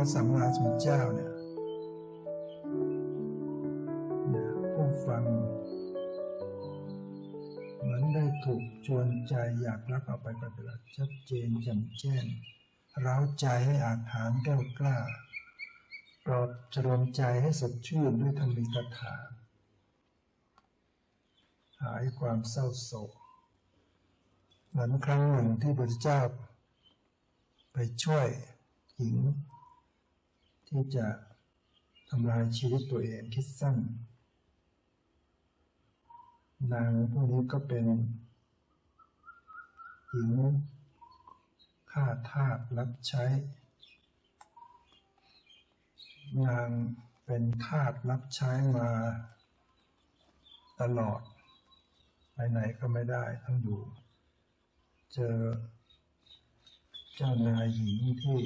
รรมของพระสัมมาสัมพุทธเจ้าเนี่ยผู้ฟัง เหมือนได้ถูกชวนใจอยากรับเอาไปปฏิบัติชัดเจนแจ่มแจ้งร้าใจให้อาถรรพ์แก้วกล้าปลอบจรมใจให้สดชื่นด้วยธรรมิกถาหายความเศร้าโศกเหมือนครั้งหนึ่งที่พระเจ้า ไปช่วยหญิง ที่จะทำลายชีวิตตัวเองคิดสั้น นางผู้นี้ก็เป็นหญิงฆ่าทาสรับใช้ นางเป็นทาสรับใช้มาตลอด ไปไหนก็ไม่ได้ต้องอยู่ เจอเจ้านายหญิงที่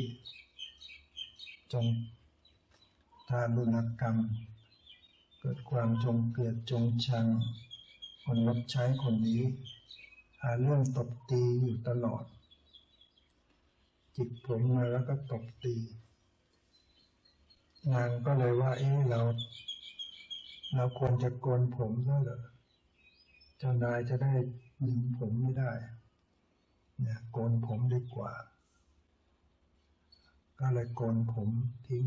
จงทารุณกรรม เกิดความจงเกลียดจงชัง คนรับใช้คนนี้ หาเรื่องตบตีอยู่ตลอด จิกผมมาแล้วก็ตบตี นางก็เลยว่า เอ๊ะเรา เราควรจะโกนผมซะเหรอเจ้านายจะได้ยิงผมไม่ได้เนี่ยโกนผมดีกว่า ก็เลยโกนผมทิ้ง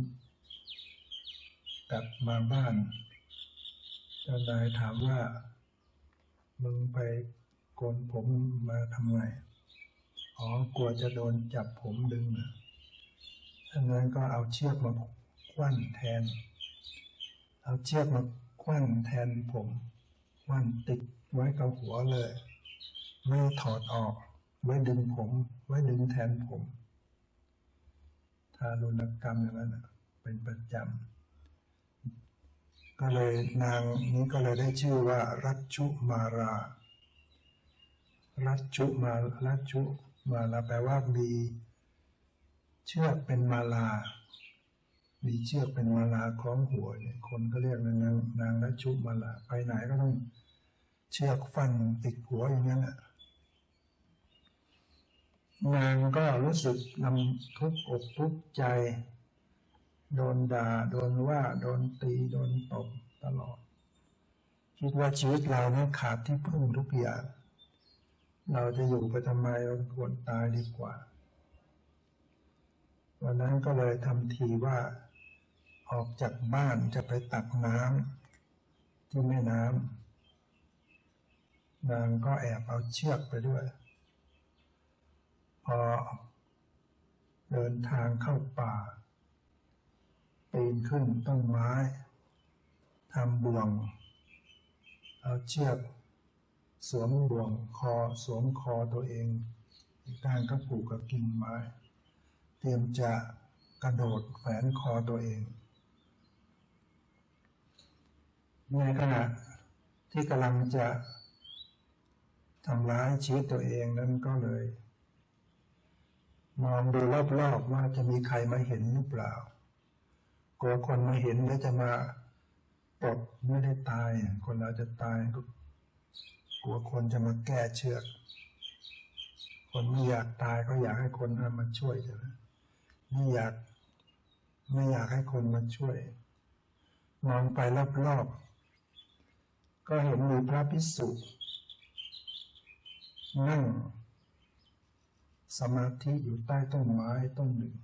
กลับมาบ้าน เจ้านายถามว่า มึงไปโกนผมมาทำไม อ๋อกลัวจะโดนจับผมดึงถ้างั้นก็เอาเชือกมาคว้านแทน เอาเชือกมาคว้านแทนผมคว้นติดไว้กับหัวเลย ไม่ถอดออก ไว้ดึงผม ไว้ดึงแทนผม ทารุณกรรมอย่างนั้นเป็นประจำ ก็เลยนางนี้ก็เลยได้ชื่อว่า รัชชุมารา รัชชุมารัชชุมาลาแปลว่ามีเชือกเป็นมาลา มีเชือกเป็นมาลาคล้องหัวเนี่ยคนก็เรียกนางนางรัชชุมาลาไปไหนก็ต้องเชือกฟันติดหัวอย่างนั้นแหละ นางก็รู้สึกนำทุกข์อกทุกข์ใจ โดนด่า โดนว่า โดนตี โดนตบตลอด คิดว่าชีวิตเราเนี่ยขาดที่พึ่งทุกอย่าง เราจะอยู่ไปทำไมเราควรตายดีกว่า วันนั้นก็เลยทำทีว่า ออกจากบ้านจะไปตักน้ำที่แม่น้ำนางก็แอบเอาเชือกไปด้วย พอเดินทางเข้าป่า ปีนขึ้นต้นไม้ทำบ่วง เอาเชือกสวมบ่วงคอสวมคอตัวเองอีกด้านก็ผูกกับกิ่งไม้ เตรียมจะกระโดดแฝนคอตัวเอง ในขณะที่กำลังจะทำร้ายชีวิตตัวเองนั้นก็เลย มองดูรอบๆว่าจะมีใครมาเห็นหรือเปล่ากลัวคนมาเห็นแล้วจะมาปลดไม่ได้ตาย คนเราจะตายก็กลัวคนจะมาแก้เชือก คนไม่อยากตายก็อยากให้คนมาช่วยใช่ไหมไม่อยาก ไม่อยากให้คนมาช่วย มองไปรอบๆก็เห็นมีพระพิสุนั่ง สมาธิอยู่ใต้ต้นไม้ต้นหนึ่ง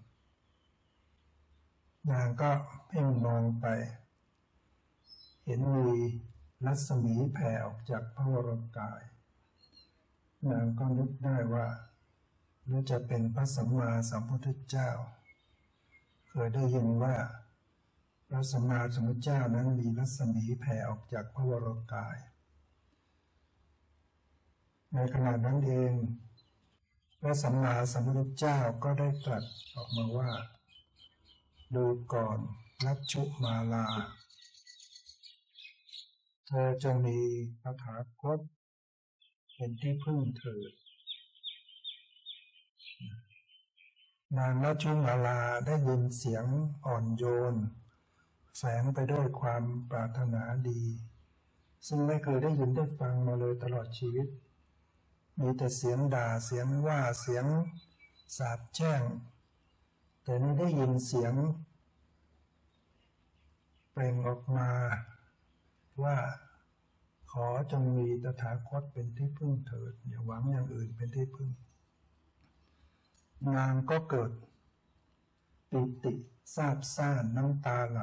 นางก็เพ่งมองไป เห็นมีรัศมีแผ่ออกจากพระวรกาย นางก็นึกได้ว่าหรือจะเป็นพระสัมมาสัมพุทธเจ้า เคยได้ยินว่า พระสัมมาสัมพุทธเจ้านั้นมีรัศมีแผ่ออกจากพระวรกาย ในขณะนั้นเอง พระสัมมาสัมพุทธเจ้าก็ได้ตรัสออกมาว่า ดูก่อนรัชชุมาลา เธอจงมีพระถาคตเป็นที่พึ่งเถิดนางรัชชุมาลาได้ยินเสียงอ่อนโยน แฝงไปด้วยความปรารถนาดี ซึ่งไม่เคยได้ยินได้ฟังมาเลยตลอดชีวิต มีแต่เสียงด่าเสียงว่าเสียงสาบแช่ง แต่ไม่ได้ยินเสียง เปล่งออกมา ว่าขอจงมีตถาคตเป็นที่พึ่งเถิด อย่าหวังอย่างอื่นเป็นที่พึ่ง นางก็เกิด ปิติซาบซ่านน้ำตาไหล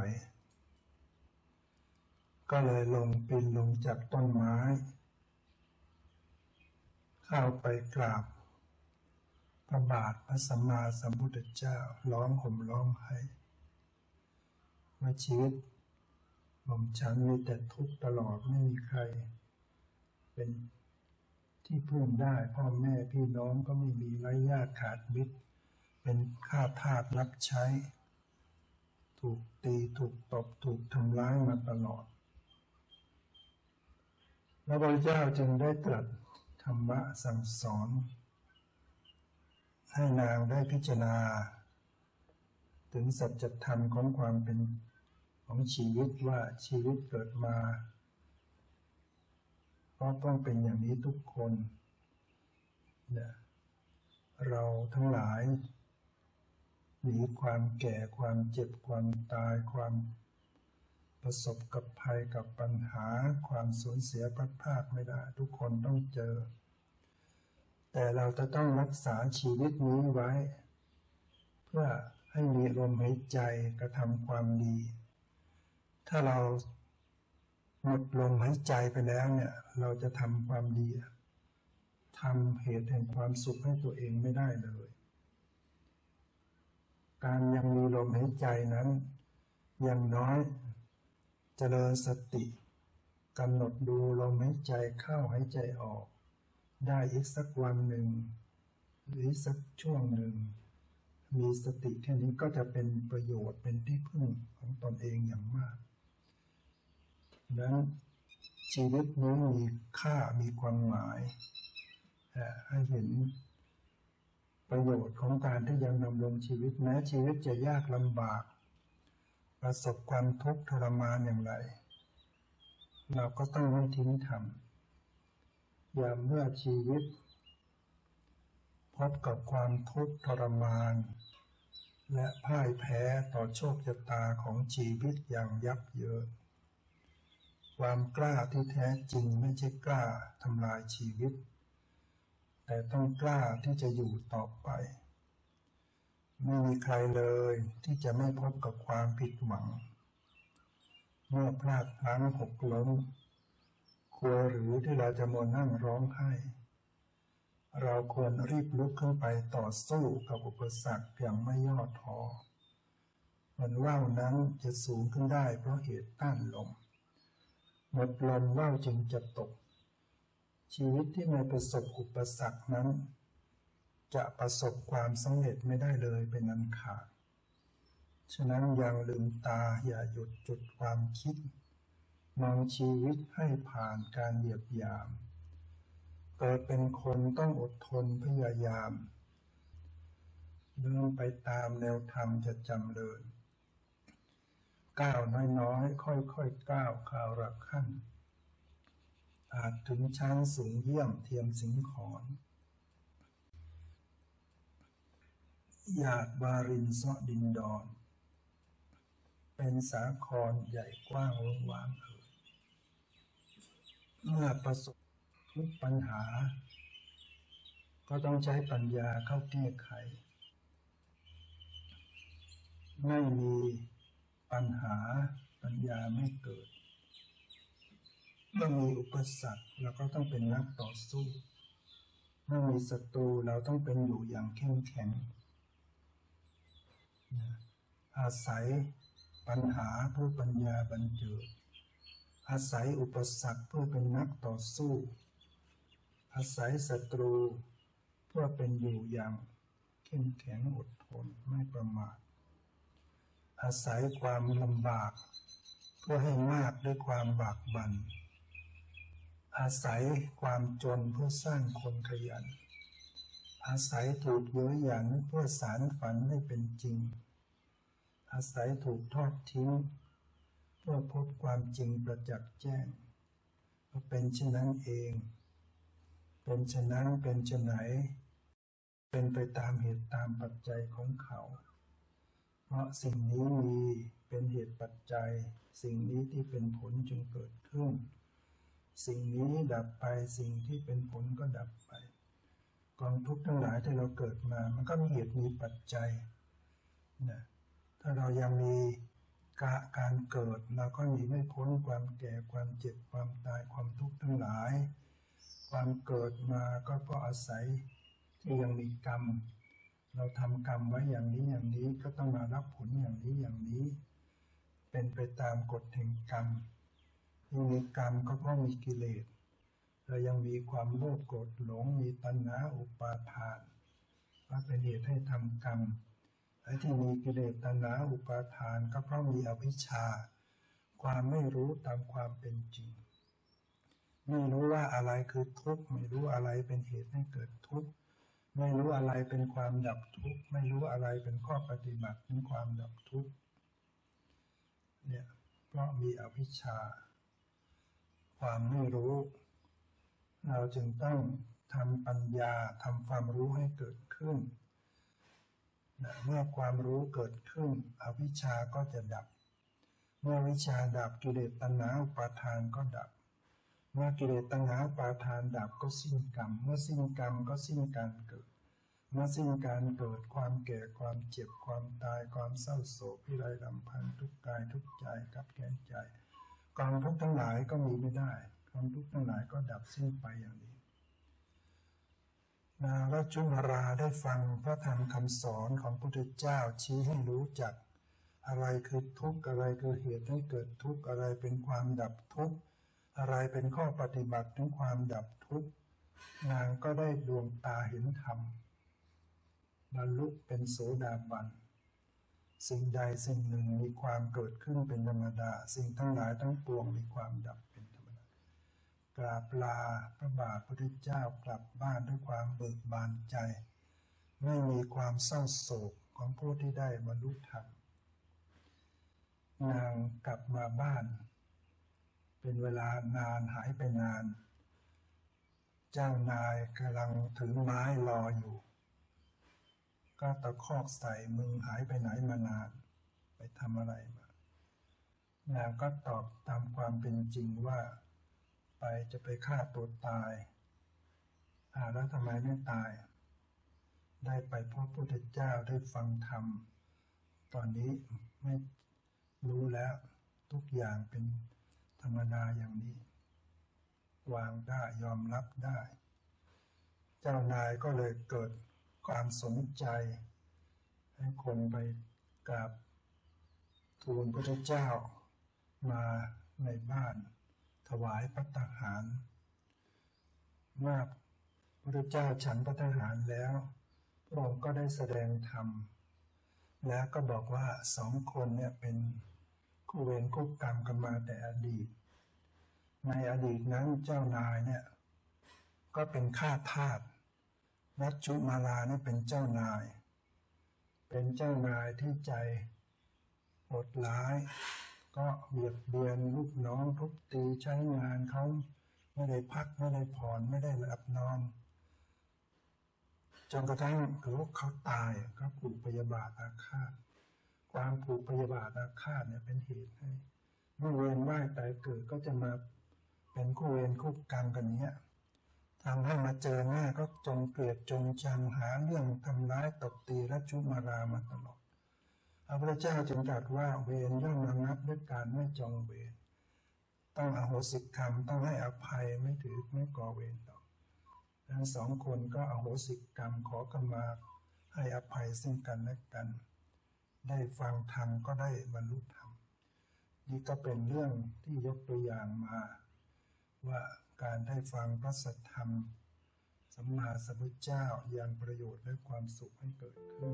ก็เลยลงปีนลงจากต้นไม้ เข้าไปกราบพระบาทพระสัมมาสัมพุทธเจ้าร้องห่มร้องไห้ว่าชีวิตผมฉันมีแต่ทุกข์ตลอดไม่มีใคร เป็นที่พึ่งได้พ่อแม่พี่น้องก็ไม่มีไร้ญาติขาดมิตร เป็นข้าทาสรับใช้ ถูกตีถูกตบถูกทำร้ายมาตลอดแล้วพระเจ้าจึงได้ตรัส ธรรมะสั่งสอน ให้นางได้พิจารณา ถึงสัจธรรมของความเป็นของชีวิตว่าชีวิตเกิดมาก็ต้องเป็นอย่างนี้ทุกคนเนี่ยเราทั้งหลายหนีความแก่ความเจ็บความตายความ ประสบกับภัยกับปัญหาความสูญเสียพัดพากไม่ได้ ทุกคนต้องเจอ แต่เราจะต้องรักษาชีวิตนี้ไว้ เพื่อให้มีลมหายใจกระทำความดี ถ้าเราหมดลมหายใจไปแล้วเนี่ย เราจะทำความดีทำเหตุแห่งความสุขให้ตัวเองไม่ได้เลย การยังมีลมหายใจนั้นยังน้อย เจริญสติกำหนดดูลมหายใจเข้าหายใจออก ได้อีกสักวันหนึ่ง หรือสักช่วงหนึ่ง มีสติแค่นี้ก็จะเป็นประโยชน์เป็นที่พึ่งของตนเองอย่างมากนั้นชีวิตนี้มีค่ามีความหมายให้เห็นประโยชน์ของการที่ยังนำลงชีวิตแม้ชีวิตจะยากลำบาก ประสบความทุกข์ทรมานอย่างไร เราก็ต้องไม่ทิ้งทำอย่าเมื่อชีวิต พบกับความทุกข์ทรมาน และพ่ายแพ้ต่อโชคชะตาของชีวิตอย่างยับเยินความกล้าที่แท้จริงไม่ใช่กล้าทำลายชีวิต แต่ต้องกล้าที่จะอยู่ต่อไป ไม่มีใครเลยที่จะไม่พบกับความผิดหวัง เมื่อพลาดพลั้งหกล้มควรหรือที่เราจะมานั่งร้องไห้ เราควรรีบลุกขึ้นไปต่อสู้กับอุปสรรคอย่างไม่ย่อท้อมันว่าวนั้นจะสูงขึ้นได้เพราะเหตุต้านลม หมดลมว่าวจึงจะตก ชีวิตที่ไม่ประสบอุปสรรคนั้น จะประสบความสำเร็จไม่ได้เลยเป็นอันขาด ฉะนั้นยังลืมตาอย่าหยุดจุดความคิด มองชีวิตให้ผ่านการเหยียบยาม เกิดเป็นคนต้องอดทนพยายาม เดินไปตามแนวธรรมจะจำเริญก้าวน้อยๆ ค่อยๆก้าวข่าวรักขั้นอาจถึงช้างสูงเยี่ยมเทียมสิงขอน หยาดบารินซาะดินดอน เป็นสาครใหญ่กว้างวงวางเอ่ยเมื่อประสบทุกปัญหา ก็ต้องใช้ปัญญาเข้าแก้ไข ไม่มีปัญหาปัญญาไม่เกิด เมื่อมีอุปสรรคเราก็ต้องเป็นนักต่อสู้ เมื่อมีศัตรูเราต้องเป็นอยู่อย่างเข้มแข็ง อาศัยปัญหาเพื่อปัญญาบรรเจิดอาศัยอุปสรรคเพื่อเป็นนักต่อสู้ อาศัยศัตรูเพื่อเป็นอยู่อย่างเข้มแข็งอดทนไม่ประมาทอาศัยความลำบาก เพื่อให้มากด้วยความบากบัน่นอาศัยความจนเพื่อสร้างคนขยัน อาศัยถูกเย้ยหยันเพื่อสารฝันให้เป็นจริง อาศัยถูกทอดทิ้ง เพื่อพบความจริงประจักษ์แจ้งก็เป็นเช่นนั้นเอง เป็นเช่นนั้นเป็นเช่นไหน เป็นไปตามเหตุตามปัจจัยของเขา เพราะสิ่งนี้มีเป็นเหตุปัจจัย สิ่งนี้ที่เป็นผลจึงเกิดขึ้น สิ่งนี้ดับไปสิ่งที่เป็นผลก็ดับไป กองทุกข์ทั้งหลายที่เราเกิดมา มันก็มีเหตุมีปัจจัยนะถ้าเรายังมีกะการเกิดเราก็หนีไม่พ้นความแก่ความเจ็บความตายความทุกข์ทั้งหลาย ความเกิดมาก็เพราะอาศัยที่ยังมีกรรม เราทำกรรมไว้อย่างนี้อย่างนี้ก็ต้องมารับผลอย่างนี้อย่างนี้ เป็นไปตามกฎแห่งกรรมยิ่มีกรรมก็เพราะมีกิเลส เรายังมีความโลภโกรธหลงมีตัณหาอุปาทานว่าเป็นเหตุให้ทำกรรมไอ้ที่มีกิเลสตัณหาอุปาทานก็เพราะมีอวิชชา ความไม่รู้ตามความเป็นจริง ไม่รู้ว่าอะไรคือทุกข์ไม่รู้อะไรเป็นเหตุให้เกิดทุกข์ไม่รู้อะไรเป็นความดับทุกข์ไม่รู้อะไรเป็นข้อปฏิบัติเป็นความดับทุกข์เนี่ยเพราะมีอวิชชา ความไม่รู้ เราจึงต้องทำปัญญาทำความรู้ให้เกิดขึ้นนะเมื่อความรู้เกิดขึ้น อวิชาก็จะดับ เมื่อวิชาดับกิเลสตัณหาอุปาทานก็ดับ เมื่อกิเลสตัณหาอุปาทานดับก็สิ้นกรรม เมื่อสิ้นกรรมก็สิ้นการเกิด เมื่อสิ้นการเกิดความแก่ความเจ็บความตายความเศร้าโศกพิไรลำพันทุกกายทุกใจกับแก่นใจกองทุกทั้งหลายก็มีไม่ได้ กองทุกข์ทั้งหลายก็ดับสิ้นไปอย่างนี้ นาราชุมาราได้ฟังพระธรรมคำสอนของพระพุทธเจ้าชี้ให้รู้จัก อะไรคือทุกข์อะไรคือเหตุให้เกิดทุกข์อะไรเป็นความดับทุกข์อะไรเป็นข้อปฏิบัติถึงความดับทุกข์นางก็ได้ดวงตาเห็นธรรมบรรลุเป็นโสดาบันสิ่งใดสิ่งหนึ่งมีความเกิดขึ้นเป็นธรรมดา สิ่งทั้งหลายทั้งปวงมีความดับเป็นธรรมดา กราบลาพระบาทพระพุทธเจ้ากลับบ้านด้วยความเบิกบานใจ ไม่มีความเศร้าโศกของผู้ที่ได้บรรลุธรรมนางกลับมาบ้าน เป็นเวลานานหายไปนาน เจ้านายกำลังถือไม้รออยู่ ก็ตะคอกใส่มึงหายไปไหนมานาน ไปทำอะไรมานางก็ตอบตามความเป็นจริงว่า ไปจะไปฆ่าตัวตายอาแล้วทำไมไม่ตาย ได้ไปพบพระพุทธเจ้าได้ฟังธรรม ตอนนี้ไม่รู้แล้วทุกอย่างเป็นธรรมดาอย่างนี้ วางได้ยอมรับได้ เจ้านายก็เลยเกิดความสนใจ ให้คนไปกราบทูลพระเจ้ามาในบ้าน ถวายพัตหารเมื่อพระเจ้าฉันพัตหารแล้วพระองค์ก็ได้แสดงธรรม แล้วก็บอกว่าสองคนเนี่ยเป็นคู่เวรคู่กรรมกันมาแต่อดีต ในอดีตนั้นเจ้านายเนี่ยก็เป็นข้าทาสรัชชุมาลาเนี่ยเป็นเจ้านาย เป็นเจ้านายที่ใจโหดร้าย ก็เบียดเบียนลูกน้องทุบตีใช้งานเขาไม่ได้พักไม่ได้ผ่อนไม่ได้หลับนอนจนกระทั่งคือว่าเขาตายก็ผูกพยาบาทอาฆาต ความผูกพยาบาทอาฆาตเนี่ยเป็นเหตุให้เมื่อเวรว่ายตายเกิดก็จะมาเป็นคู่เวรคู่กรรมกันเนี้ยทำให้มาเจอหน้าก็จงเกลียดจงชังหาเรื่องทำร้ายตบตีและชุมารามาตลอด พระพุทธเจ้าจึงตรัสว่าเวรย่อมระงับด้วยการไม่จองเวรต้องอโหสิกรรมต้องให้อภัยไม่ถือไม่ก่อเวรต่อทั้งสองคนก็อโหสิกรรมขอกมาให้อภัยซึ่งกันและกัน ได้ฟังธรรมก็ได้บรรลุธรรม นี่ก็เป็นเรื่องที่ยกตัวอย่างมา ว่าการได้ฟังพระสัทธรรมสัมมาสัมพุทธเจ้ายังประโยชน์และความสุขให้เกิดขึ้น